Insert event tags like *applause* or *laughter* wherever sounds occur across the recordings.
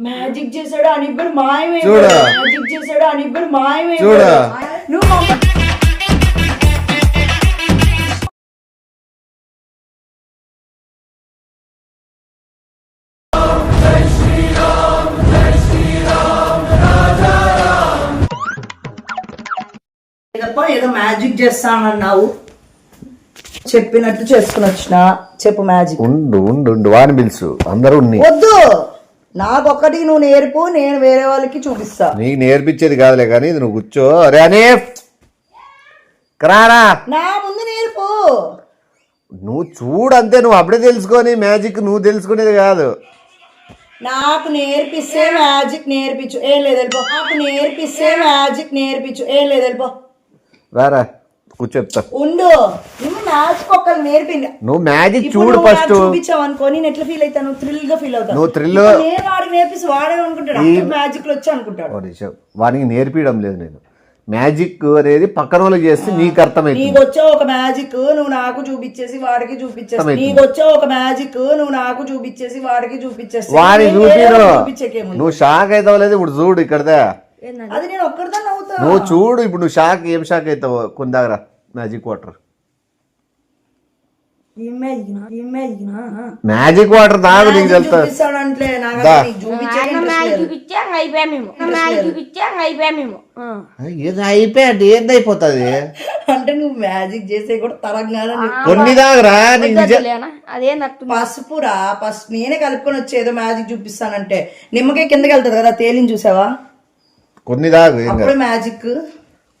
Magic చేశాడు అని ఇప్పుడు మాయమే చూడు. మ్యాజిక్ చేశాడు అని ఇప్పుడు మాయమే చూడు. నువ్వు మమ్మ- తప్ప ఏదో మ్యాజిక్ చేస్తానన్నావు? చెప్పినట్టు చేసుకుని వచ్చిన. చెప్పు మ్యాజిక్ ఉండు ఉండు ఉండు. వాని పిలుసు. అందరూ ఉన్ని. వద్దు. నాకొక్కటికి నువ్వు నేర్పు నేను వేరే వాళ్ళకి చూపిస్తా. నీకు నేర్పించేది కాదులే కానీ ఇది నువ్వు కూర్చో. అరే అనే కరారా! నా ముందు నేర్పు. నువ్వు చూడు అంతే నువ్వు అప్పుడే తెలుసుకొని మ్యాజిక్ నువ్వు తెలుసుకునేది కాదు. నాకు నేర్పిస్తే మ్యాజిక్ నేర్పించు. ఏం లేదు వెళ్ళిపో. నాకు నేర్పిస్తే మ్యాజిక్ నేర్పించు. ఏం లేదు వెళ్ళిపో. రారా. కూర్చోప్తా ఉండు. నువ్వు నేర్పింది నువ్వు మ్యాజిక్ చూడు ఫస్ట్. చూపించావు అనుకో నేను ఎట్లా ఫీల్ అవుతాను? థ్రిల్గా ఫీల్ అవుతాను నువ్వు ఇప్పుడు నేను వాడికి నేర్పిస్తే వాడే అనుకుంటాడు. మ్యాజిక్లో వచ్చి అనుకుంటాడు. వానికి నేర్పించడం లేదు నేను. మ్యాజిక్ అనేది పక్కన వాళ్ళకి చేస్తే నీకు అర్థమైంది నీకు వచ్చే ఒక మ్యాజిక్ నువ్వు నాకు చూపించేసి వాడికి చూపించేసి. నీకు వచ్చే ఒక మ్యాజిక్ నువ్వు నాకు చూపించేసి వాడికి చూపించేసి. వాడి నేను చూపిరు వేరే వాళ్ళకి చూపించేకేముంది నువ్వు షాక్ అవుతావు లేదు ఇప్పుడు చూడు ఇక్కడదా. అది నేను నువ్వు చూడు ఇప్పుడు నువ్వు షాక్ ఏం షాక్ అవుతావు? కొన్ని దగ్గర మ్యాజిక్ వాటర్. మ్యాజిక్ వాటర్ తాగు నీకు తెలుస్తా చూపిస్తాడంటే నాకు దా. అసలు నీకు చూపించే interest లేదు. చూపించా అయిపోయా మేము. ఏది అయిపోయాడు ఏంది అయిపోతుంది? అంటే నువ్వు మ్యాజిక్ చేసే కూడా తరంగానే కొన్ని దాగరా నీకు నిజం అదే నట్టు పసుపురా పసుపు. నేనే కలుపుకొని వచ్చి ఏదో మ్యాజిక్ చూపిస్తానంటే. నిమ్మకాయ కిందకి వెళ్తుంది కదా తేలిని చూసావా? కొన్ని దాగు ఏం కాదు. అప్పుడు మ్యాజిక్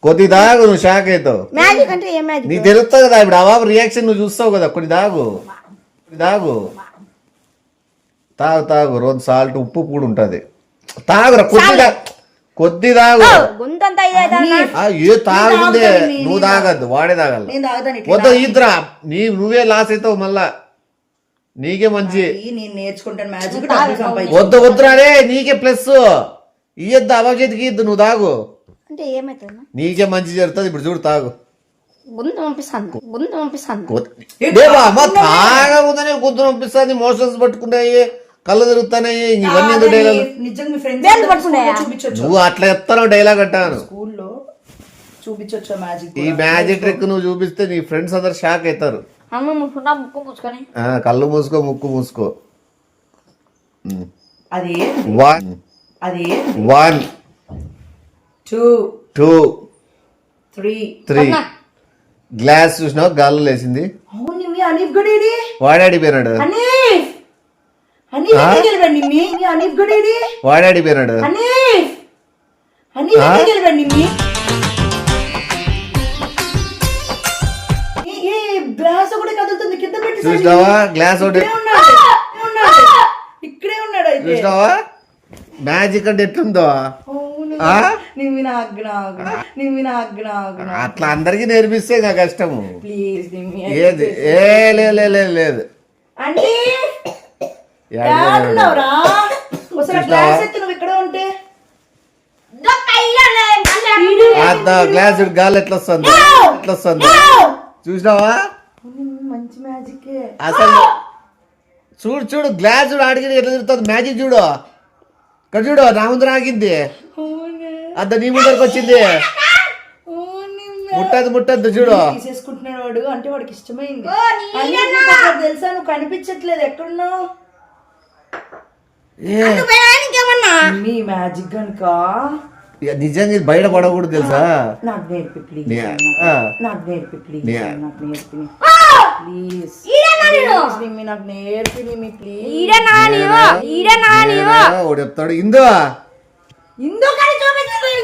కొద్ది దాగు నువ్వు షాక్ అవుతావు మ్యాజిక్ అంటే ఏ మ్యాజిక్ నీకు తెలుస్తుంది కదా ఇప్పుడు అవాబు రియాక్షన్ నువ్వు చూస్తావు కదా కొన్ని దాగు కొన్ని దాగు తాగు తాగు రోజు సాల్ట్ ఉప్పు కూడా ఉంటది. తాగురా కొద్ది దా- కొద్ది తాగు. గుంతంతా ఆ, ఏ తాగుందే నువ్వు తాగద్దు వాడే తాగల నేను తాగుతాను ఇట్లా వద్దు ఈద్రా నీ నువ్వే లాస్ అవుతావు మళ్ళా. నీకే మంచి. నేను నేర్చుకుంటాను మ్యాజిక్ డబ్బులు సంపాదించు. వద్దు వద్దురా రే నీకే ప్లస్ ఇయ్యద్దు? అవ చేతికి ఇద్దు నువ్వు? తాగు. అంటే ఏమైతుంది నీకే మంచి జరుగుతుంది. ఇప్పుడు చూడు తాగు. గుంత పంపిస్తాను గుంత పంపిస్తాను దేవా అమ్మ తాగకుండానే పంపిస్తుంది మోషన్స్ పట్టుకున్నాయి. కళ్ళు తిరుగుతున్నాయి. ఇవన్నీ ఎందుకు డైలాగ్ నిజంగా మీ ఫ్రెండ్స్ నువ్వు అట్లా చెప్తావు డైలాగ్ అంటాను స్కూల్లో చూపించొచ్చు మ్యాజిక్ ఈ మ్యాజిక్ ట్రిక్ నువ్వు చూపిస్తే నీ ఫ్రెండ్స్ అందరు షాక్ అవుతారు. అమ్మ ముట్టుకుంటా ముక్కు పూసుకొని ఆ, కళ్ళు మూసుకో ముక్కు మూసుకో. అది? అది one two two three three glass చూసినావు? గాల్లో లేచింది. అవును మీ అనీఫ్ గడేడి వాడాడిపోయినాడు అనీఫ్ అనీఫ్ మీ? అనీఫ్ గడేడి వాడాడిపోయినాడు అనీఫ్ అనీఫ్ ఈ గ్లాస్ ఒకటి కదులుతుంది. కింద పెట్టి చూసినావా? గ్లాస్ ఒకటి. ఇక్కడే ఉన్నాడు. ఇక్కడే చూసినావా? మ్యాజిక్ అంటే ఎట్లుందో? అట్లా అందరికి నేర్పిస్తే ఇంకా కష్టము. ఏది? ఏ లేదు. లేదు లేదు గ్లాస్ గాలి ఎట్లా వస్తుంది? ఎట్లా వస్తుంది? చూసినావా? మంచి మ్యాజిక్ అసలు చూడు చూడు గ్లాస్ చూడు ఆడికి ఎట్లా తిరుగుతుంది? మ్యాజిక్ చూడు. చూడు నా ముందు ఆగింది అద్ద నీ ముందరికి వచ్చింది. ముట్టద్దు ముట్టద్దు చూడు. తీసేసుకుంటున్నాడు వాడు. అంటే వాడికి ఇష్టమైంది. తెలుసా? నువ్వు కనిపించట్లేదు. ఎక్కడున్నావు? మీ మ్యాజిక్ కనుక నిజంగా బయట పడకూడదు తెలుసా? నాకు నేర్పి ప్లీజ్ నాకు నేర్పి ప్లీజ్ నాకు నేర్పి ప్లీజ్ నిమ్మి నాకు నేర్పి నిమ్మి ప్లీజ్ ఈడే నా నీవు? ఈడే నా నీవు? నేనా? వాడు చెప్తాడు ఇందు.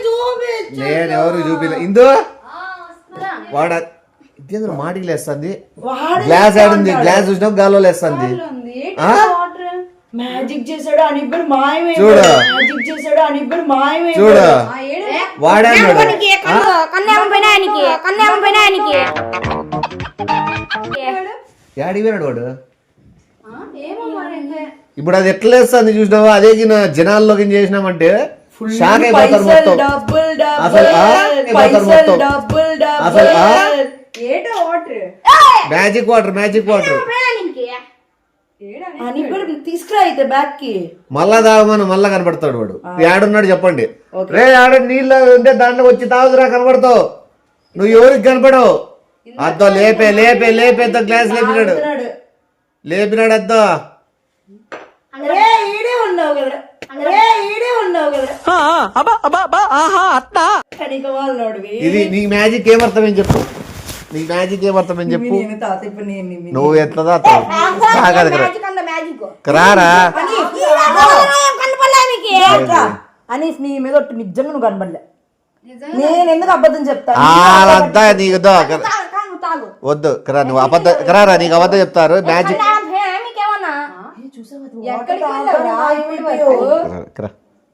చూపించు నేను ఎవరు చూపిలే ఇందు? వాడ ఇదేంద్ర మాటికి లేస్తుంది. వాడు గ్లాస్ ఆడింది గ్లాస్ చూసినా గాల్లో లేస్తుంది. ఆ? మ్యాజిక్ చేశాడు అని ఇప్పుడు మాయమే చూడు. మ్యాజిక్ చేశాడు అని ఇప్పుడు మాయమే చూడు వాడాడు పోయినా ఆయనకి? పోయినా ఆయనకి? యాడికి పోయినాడు వాడు? ఇప్పుడు అది ఎట్లా వేస్తుంది చూసినావా? అదే జనాల్లోకి చేసినామంటే షాక్ అయిపోతారు మొత్తం. అసలు అయిపోతారు మొత్తం. అసలు మ్యాజిక్ వాటర్ మ్యాజిక్ వాటర్. తీసుకురా అయితే బ్యాగ్కి మళ్ళా తాగమని మళ్ళా కనబడతాడు వాడు. ఏడున్నాడు చెప్పండి. రే ఆడ నీళ్ళు ఉంటే దాంట్లో వచ్చి తాగుదురా కనబడతావు నువ్వు ఎవరికి కనపడవు? అద్దో లేపే లేపే లేపేద్దో గ్లాస్ లేపినాడు. లేపినాడు. అద్దో. ఇది నీ మ్యాజిక్ ఏమర్థమని చెప్పు? నీ మ్యాజిక్ ఏమర్థమని చెప్పు? నువ్వు ఎట్లా రారా? అనీస్ నీ మీద నిజంగా నువ్వు కనబడలే నేను ఎందుకు అబద్ధం చెప్తా నీకు వద్దు. కరా నువ్వు అబద్ధం కరారా నీకు అబద్ధం చెప్తారు. మ్యాజిక్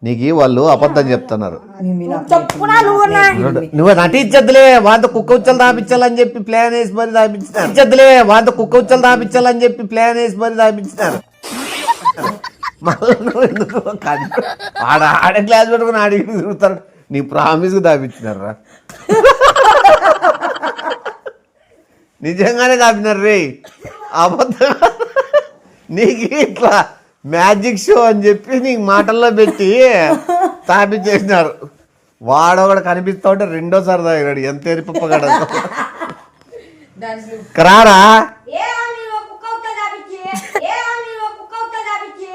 నీకు వాళ్ళు అబద్ధం చెప్తున్నారు. నువ్వు నా నువ్వు నటించద్దులే వాంత కుక్క ఉచ్చలు దాపించాలని చెప్పి ప్లాన్ వేసి మరి దాపించినారు నటించద్దులే వాంత కుక్క ఉచ్చలు దాపించాలని చెప్పి ప్లాన్ వేసి మరి దాపించినారు ఆడ ఆడ గ్లాస్ పెట్టుకుని ఆడికి తిరుగుతారు. నీ ప్రామిస్ దాపించినారా నిజంగానే దాపినారు రే. అబద్ధం. నీకు ఇట్లా మ్యాజిక్ షో అని చెప్పి నీకు మాటల్లో పెట్టి తాపించేసినారు వాడొకడు కనిపిస్తా ఉంటే రెండోసారి తాగినాడు ఎంత ఎరిపప్పగాడు రారా? ఏ నీలో కుక్క అవుతా దాపిచ్చి? ఏ నీలో కుక్క అవుతా దాపిచ్చి?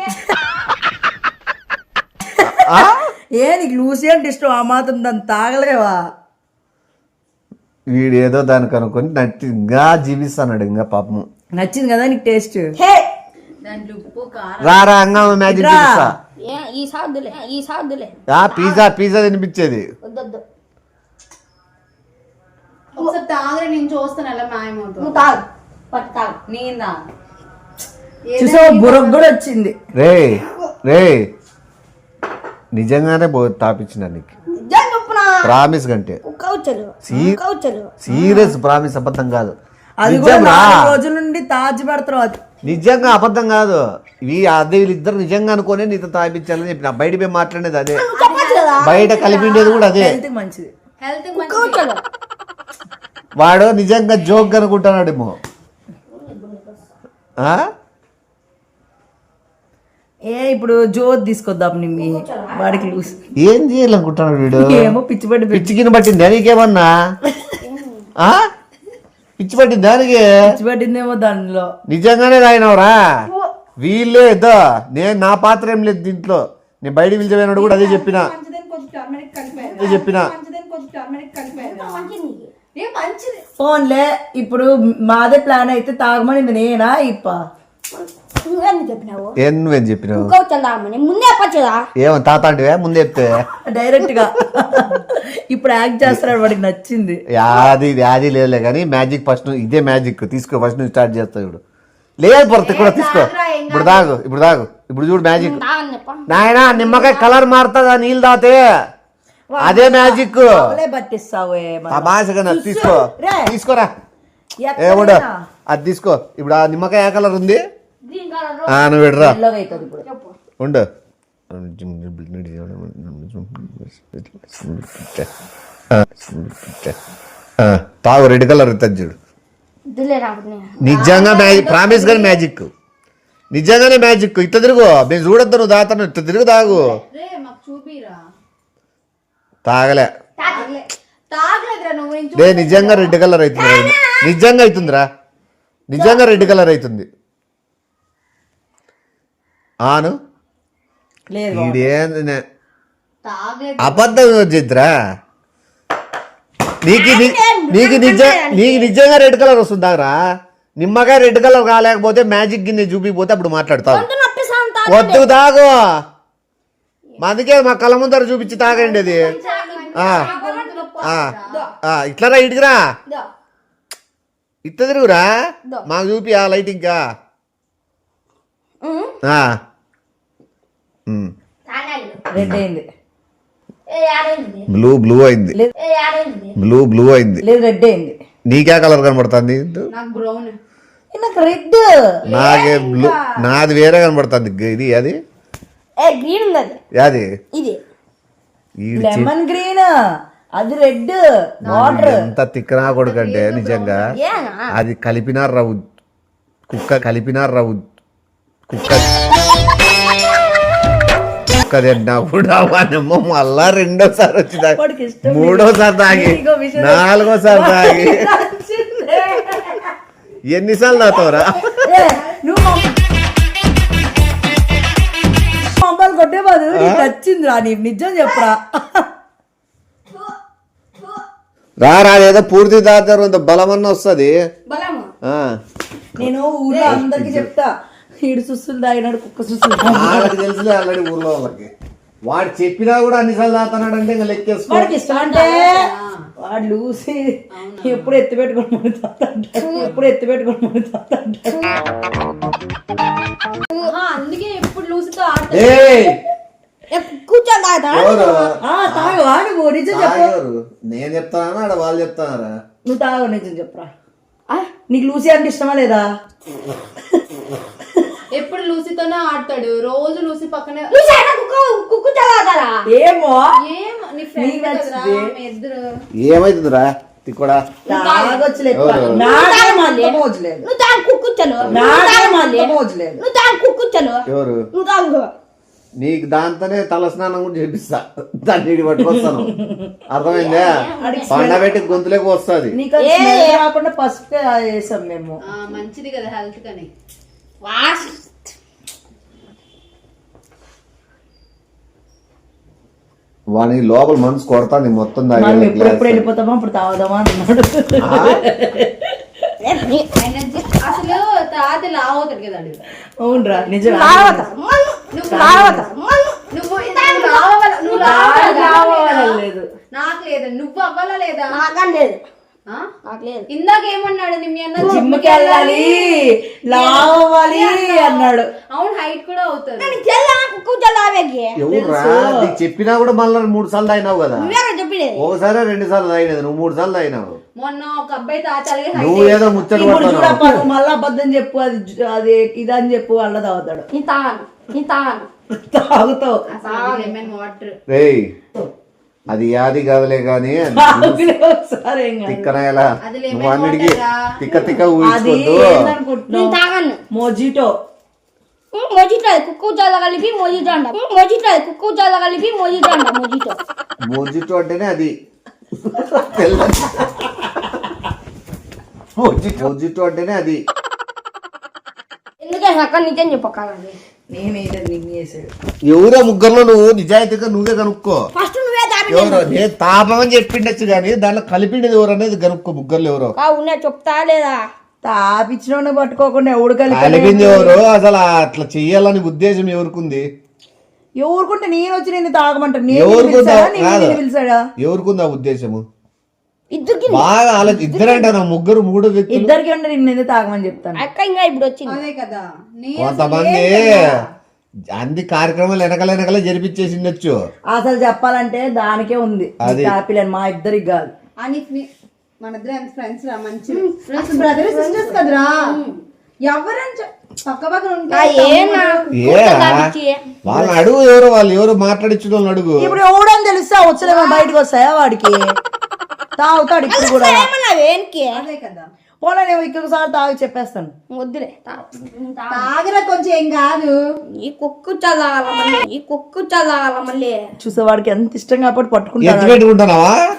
ఆ? ఏ నీకు లూసి అంటే ఇష్టం? ఆ మాత్రం దాన్ని తాగలేవా? వీడేదో దానికి అనుకొని ఇంకా జీవిస్తాడు ఇంకా పాపము. నచ్చింది కదా నీకు టేస్ట్? రారా అంగా మ్యాజిక్ ఏ ఈ సాదులే ఈ సాదులే. ఆ పిజ్జా పిజ్జా తినిపించేది. వద్దొద్దు. ఒకసారి తాగరే నేను చూస్తాను అలా మాయమవుతుంది నువ్వు తాగు పట్టు తాగు. నేనా చూసావా బుర్రకు కూడా వచ్చింది. రే రే నిజంగానే పో తాపించిన నీకు. నిజం చెప్పునా? ప్రామిస్ కంటే సీరియస్ ప్రామిస్ అబద్ధం కాదు. అది కూడా రోజుల నుండి తాజ్ పెడతారు అది. నిజంగా అబద్ధం కాదు. ఇవి అదే వీళ్ళిద్దరు నిజంగా అనుకోనే నీతో తాపించాలని చెప్పిన. బయట పోయి మాట్లాడేది అదే. బయట కలిపిండేది కూడా అదే. మంచిది. వాడు నిజంగా జోక్ అనుకుంటున్నాడేమో. ఆ? ఏ ఇప్పుడు జోత్ తీసుకొద్దాం నిమ్మి వాడికి లూస్. ఏం చేయాలనుకుంటున్నాడు వీడు? ఏమో పిచ్చి పట్టి పిచ్చికిన పట్టింది నీకేమన్నా? ఆ? పిచ్చి పట్టింది దానికి పిచ్చి పట్టిందేమో దానిలో. నిజంగానే రాయినవరా? వీళ్ళే ఇద్దో నేను నా పాత్ర ఏం లేదు దీంట్లో. నేను బయట పిలిచిపోయినాడు కూడా అదే చెప్పిన. అదే చెప్పిన. ఫోన్లే ఇప్పుడు మాదే ప్లాన్ అయితే తాగమని నేనా ఇప్ప? చెప్పినావు? ఏం నువ్వేం చెప్పినావు తాగమని ముందే చెప్పచ్చు కదా ఏమో తాత అంటివే ముందే చెప్తే. డైరెక్ట్గా ఇప్పుడు యాక్ట్ చేస్తున్నాడు వాడికి నచ్చింది. యాది యాది లేదులే కానీ మ్యాజిక్ ఫస్ట్ ఇదే మ్యాజిక్. తీసుకో ఫస్ట్ నువ్వు స్టార్ట్ చేస్తావు ఇప్పుడు లేదు పొరత కూడా తీసుకో. ఇప్పుడు దాగు ఇప్పుడు దాగు ఇప్పుడు చూడు మ్యాజిక్. నాయనా నిమ్మకాయ కలర్ మారుతుంది ఆ నీళ్ళు తాతే అదే మ్యాజిక్. అవలే పట్టిస్తావు తమాషగా తీసుకో. తీసుకోరా. ఏముండ అది తీసుకో. ఇప్పుడు ఆ నిమ్మకాయ ఏ కలర్ ఉంది? నువ్వు ఉండు. తాగు రెడ్ కలర్ ఇస్తుంది చూడు. నిజంగా మ్యాజిక్ ప్రామిస్ గానే మ్యాజిక్. నిజంగానే మ్యాజిక్. ఇట్ట తిరుగు. మేము చూడొద్దు నువ్వు తాతను ఇట్ట తిరుగు తాగు. తాగలే. నిజంగా రెడ్ కలర్ అవుతుంది నిజంగా అవుతుందిరా. నిజంగా రెడ్ కలర్ అవుతుంది. ఆను? తాగలేదు అబద్ధం వచ్చిద్దిరా నీకు ని- నీకు నిజ నీకు నిజంగా రెడ్ కలర్ వస్తుందారా నిమ్మకాయ రెడ్ కలర్ కాలేకపోతే మ్యాజిక్ గిన్నె చూపిపోతే అప్పుడు మాట్లాడతావు. వద్దు తాగు. మా అందుకే మా కళ్ళ ముందర చూపించి తాగండి అది. ఆ, ఆ, ఆ, ఇట్లా ఇటుకురా. ఇట్లా తిరుగురా? మాకు చూపి ఆ లైట్ ఇంకా. రెడ్ అయింది. బ్లూ బ్లూ అయింది. బ్లూ బ్లూ అయింది. లేదు. రెడ్ అయింది. నీకే కలర్ కనబడుతుంది? నాకు రెడ్ నాకే బ్లూ నాది వేరే కనబడుతుంది. ఇది అది? ఏ గ్రీన్ ఉంది అది. ఇది. లెమన్ గ్రీన్ అది రెడ్ వాటర్ ఎంత తిక్కనా కొడుకంటే నిజంగా ఏనా? అది కలిపినారు రావు కుక్క కలిపినారు రావు కుక్క కుక్క తిన్నా కూడా మళ్ళా రెండోసారి వచ్చి తాగి. మూడోసారి తాగి నాలుగోసారి తాగి. *laughs* ఎన్నిసార్లు తాగుతావురా? మమ్మల్ని కొట్టే బదులు నీకు నీకు నిజం చెప్పరా. రా రా ఏదో పూర్తి తాగుతారు బలమన్న వస్తుంది. నేను ఊళ్ళో అందరికి చెప్తా. ఈడు సుస్సులు తాగినాడు కుక్క సుస్సులు వాళ్ళకి తెలుసులే ఆల్రెడీ ఊర్లో వాళ్ళకి. వాడు చెప్పినా కూడా అన్నిసార్లు తాగుతున్నాడు అంటే ఇంకా లెక్కేసుకో. వాడికి ఇష్టం అంటే వాడు లూసి ఎప్పుడు ఎత్తి పెట్టుకొని ముడుతాడు ఎప్పుడు ఎత్తి పెట్టుకొని ఆహా, అందుకే ఎప్పుడు లూసితో ఆడతా ఏయ్! కూర్చొని తాగుతా ఎవరు? ఆ తాగు వాడు నిజం చెప్పు. తాగేవారు నేను చెప్తానా? ఆడ వాళ్ళు చెప్తానారా? నువ్వు తాగు నిజం చెప్పరా. నీకు లూసి అంటే ఇష్టమా లేదా? *laughs* ఎప్పుడు లూసితోనే ఆడతాడు? రోజు లూసి పక్కనే ఏమో? ఏం నీ ఫ్రెండ్ నీకు కదరా నచ్చింది. మీ ఇద్దరు. ఏమైతుందిరా? తిక్కడా తాగొచ్చులేదు ఎవరు? నాకేం అంత మోజులేదు నువ్వు తాగు. కుక్కుచ్చలు నాకేం అంత మోజులేదు నువ్వు తాగు కుక్కుచ్చలు ఎవరు? నువ్వు తాగు. నీకు దాంతోనే తలస్నానం కూడా చేపిస్తా. దాన్ని ఇడి పట్టుకొస్తాను. అర్థమైందా? పండబెట్టి గొంతులోకి వస్తుంది. పసుపు వేసాం మేము. ఆ, మంచిది కదా హెల్త్ కని. వాష్ వాని లోపల మనసు కొడతాను మొత్తం మనం ఎప్పుడెప్పుడు. వెళ్ళిపోతామా అప్పుడు తాగుదామా అన్నాడు. అసలు తాత లావ్ అవుతాడు కదా వాడు. అవునరా నిజం నువ్వు నువ్వు నువ్వు నాకు లేదు? నువ్వు అవ్వాలా లేదా? నాకు లేదు. ఇందాక ఏమన్నాడు? నీ మీ అన్న జిమ్కి వెళ్ళాలి. లావ్ అవ్వాలి అన్నాడు. అవును హైట్ కూడా నీకు చెప్పినా కూడా మళ్ళీ మూడు సార్లు తాగినావు కదా. ఒకసారి రెండు సార్లు తాగినది నువ్వు మూడు సార్లు తాగినావు మొన్న ఒక అబ్బాయి అలాగే నువ్వు ఏదో ముచ్చట చూడప్ప మళ్ళా అబద్ధం చెప్పు అది అది ఇదని చెప్పు అల్ల తాగుతాడు. నీ తాగను నీ తాగను తాగుతావు. వాటర్ రేయ్ అది యాది కాదులే. తిక్కనాయలా *laughs* అది lemon నువ్వు అన్నిటికీ. తిక్క తిక్క తాగను. మోజిటో. మొజిటో కుక్కుచాల కలిపి మొజిటో అంట. మొజిటో కుక్కుచాల కలిపి మొజిటో అంట మొజిటో. మోజిటో అంటేనే అది. మోజిటో. మోజిటో అంటేనే అది. ఎందుకే అక్క నిజం చెప్పకాలండి ఎవరో ముగ్గురులో నువ్వు నిజాయితీగా నువ్వే కనుక్కో. ఫస్ట్ నువ్వే తాపి ఎవరో నేను తాపమని చెప్పిండొచ్చు కానీ దాంట్లో కలిపిండేది ఎవరు అనేది కనుక్కో ముగ్గురులో ఎవరో. ఉన్నా చెప్తా లేదా? తాపిచ్చినోడిని పట్టుకోకుండా ఎవడు కలిపింది కలిపి ఎవరు? అసలు అట్లా చెయ్యాలని ఉద్దేశం ఎవరికుంది? ఎవరుకుంటే నేను వచ్చి నేను తాగమంటాను? ఎవరికుంది? ఆ ఉద్దేశము? ఇద్దరికి బాగా ఆలోచి ఇద్దరంట నా ముగ్గురు మూడు వ్యక్తులు. ఇద్దరికి ఉంటే నిన్ను ఎందుకు తాగమని చెప్తాను. అక్క ఇంకా ఇప్పుడు వచ్చింది. అదే కదా. నీ కొంతమంది అన్ని కార్యక్రమాలు వెనకాల వెనకాల జరిపించేసిండొచ్చు. అసలు చెప్పాలంటే దానికే ఉంది. అది. హ్యాపీలని మా ఇద్దరికి కాదు. అని నీ- మన ఇద్దరు ఎంత ఫ్రెండ్స్ రా మంచి. బ్రదర్ సిస్టర్స్ కదరా? ఎవరని చె- పక్క పక్కన తాపిచ్చి వాళ్ళని అడుగు ఎవరు వాళ్ళు ఎవరు మాట్లాడించిన వాళ్ళని అడుగు. ఇప్పుడు ఎవడని తెలుస్తా? వచ్చలేమో బయటకు వస్తాయా వాడికి? తాగుతాడు ఇప్పుడు కూడా. వేనికి కదా. పోనా నేను ఇంకొకసారి తాగి చెప్పేస్తాను. వద్దులే తా- తా- తాగరా కొంచెం ఏం కాదు. ఈ కుక్కు చదవాల మళ్ళీ ఈ కుక్కు చదవాల మళ్ళీ. చూసే వాడికి ఎంత ఇష్టం కాబట్టి పెట్టుకుంటున్నావా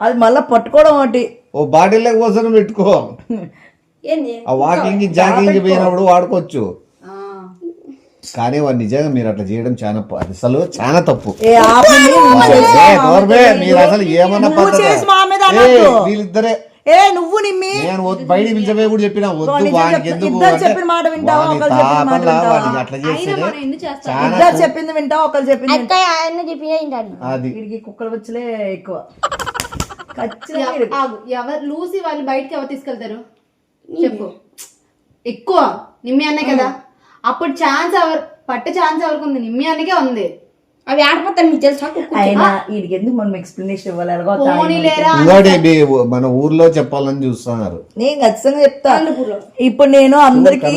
అది మళ్ళీ పట్టుకోవడం ఒకటి. ఓ బాటిల్ కోసం పెట్టుకో. ఏంది? ఆ వాకింగ్ జాగింగ్ పోయినప్పుడు వాడుకోవచ్చు. కానీ వాడు నిజంగా మీరు అట్లా చేయడం చాలా అసలు చాలా తప్పు. మీరు అసలు ఏమన్నా. వీళ్ళిద్దరే. ఏ నువ్వు నిమ్మి. నేను వద్దు- బయట పిలిచబోయి కూడా చెప్పిన వద్దు వానికి ఎందుకు చెప్పిన మాట వింటావా? ఒకరు చెప్పిన మాట వింటావా? అట్లా చేస్తే చెప్పింది వింటావు? ఒకరు చెప్పింది ఆయన చెప్పిన ఏంటండి అది. వీడికి కుక్కలు వచ్చలే ఎక్కువ. ఎవరు లూసి వాళ్ళు బయటకి ఎవరు తీసుకెళ్తారు? చెప్పు. ఎక్కువ. నిమ్మి అన్నే కదా. అప్పుడు ఛాన్స్ ఎవరు పట్టే ఛాన్స్ ఎవరికి ఉంది? నిమ్మి అన్నకే ఉంది. అవి ఆడిపోతాను మీకు తెలుసా? అయినా వీడికి ఎందుకు మనం ఎక్స్ప్లెనేషన్ ఇవ్వాలి? ఎలాగో తాగి పోనీ లేరా ఇంకోటి మీ మన ఊర్లో చెప్పాలని చూస్తున్నారు. నేను ఖచ్చితంగా చెప్తా. అనంతపురం. ఇప్పుడు నేను అందరికి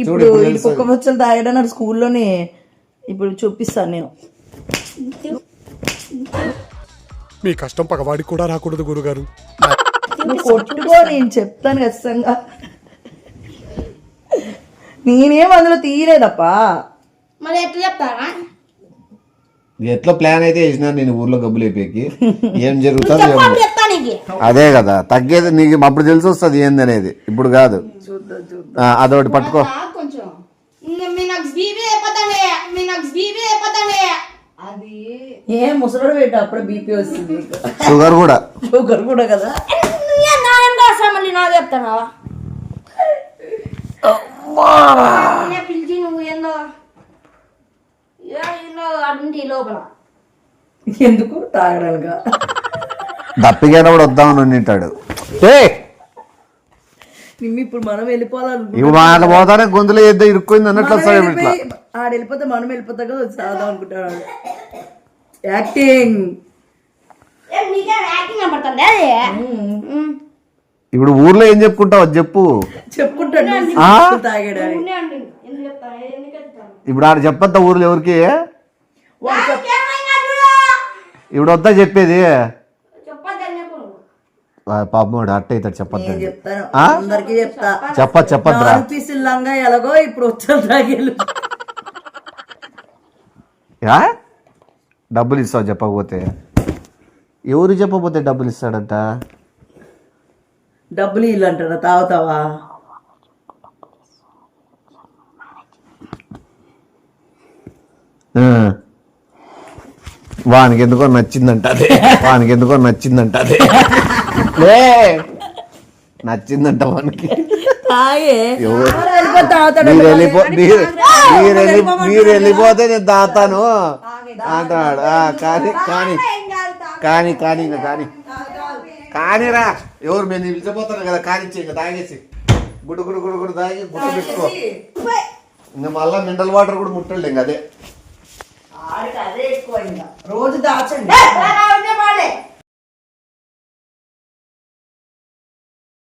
ఇప్పుడు. కుక్క ముచ్చలు తాగడం స్కూల్లోనే ఇప్పుడు చూపిస్తాను నేను. మీ కష్టం పగవాడికి కూడా రాకూడదు గురుగారు. కొట్టుకో నేను చెప్తాను ఖచ్చితంగా. నేనేం అందులో తీయలేదప్పా. మరి ఎట్లా చెప్తారా ఎట్లా ప్లాన్ అయితే వేసినా నేను ఊర్లో గబ్బులు అయిపోయి ఏం జరుగుతుంది ఏమో. అదే కదా తగ్గేది నీకు అప్పుడు తెలిసి వస్తుంది ఏంది అనేది. ఇప్పుడు కాదు. ఆ, అదొకటి పట్టుకో. నాకు కొంచెం. మీ నాకు బీబీ అయిపోతానే మీ నాకు బీబీ అయిపోతానే అది ఏ ముసలోడు పెట్టు అప్పుడే బీపీ వస్తుంది షుగర్ కూడా. షుగర్ కూడా కదా. నా ఏం రాసా మళ్ళీ నాకు చెప్తానావా? నేను పిలిచి నువ్వు ఏందో? ఏ ఏందో అడుంటి లోపల. ఎందుకు? తాగడాలుగా దప్పికైనా కూడా వద్దామని ఉండింటాడు ఏ నిమ్మి ఇప్పుడు మనం వెళ్ళిపోవాలనుకుంటున్నాం ఇవి పోతానే గొంతులో ఏదో ఇరుక్కుంది అన్నట్లు వస్తాడు ఇట్లా. ఆడ వెళ్ళిపోతే మనం వెళ్ళిపోతా కదా వచ్చి తాగుదాం అనుకుంటాడు యాక్టింగ్ ఏం నీకే యాక్టింగ్ కనపడుతుంది అది? ఇప్పుడు ఊర్లో ఏం చెప్పుకుంటావు? అది చెప్పు. ఇప్పుడు ఆడ చెప్పొద్దా ఊర్లో ఎవరికి? ఇప్పుడు వద్దా చెప్పేది? పాపం వాడు అట్ట అవుతాడు చెప్తా. చెప్పదు లంగా ఎలాగో ఇప్పుడు యా? డబ్బులు ఇస్తావు చెప్పకపోతే. ఎవరు చెప్పకపోతే డబ్బులు ఇస్తాడంట? డబ్బులు ఇల్లు అంటారా తాగుతావా? ఆ. వానికి ఎందుకో నచ్చిందంట అదే. వానికి ఎందుకో నచ్చిందంట అదే. లే. నచ్చిందంట వానికి. మీరు వెళ్ళిపో మీరు మీరు వెళ్ళి మీరు వెళ్ళిపోతే నేను దాతాను అంటాడు. ఆ, కానీ కానీ కానీ కానీ ఇంకా కానీ కానీరా ఎవరు మేము పిలిచిపోతాను కదా కానిచ్చి ఇంకా తాగేసి. గుడు గుడు గుడు గుడు తాగి గుడ్డు పెట్టుకో. ఇంకా మళ్ళా మినరల్ వాటర్ కూడా ముట్టండి ఇంకా అదే. రోజు దాచండి.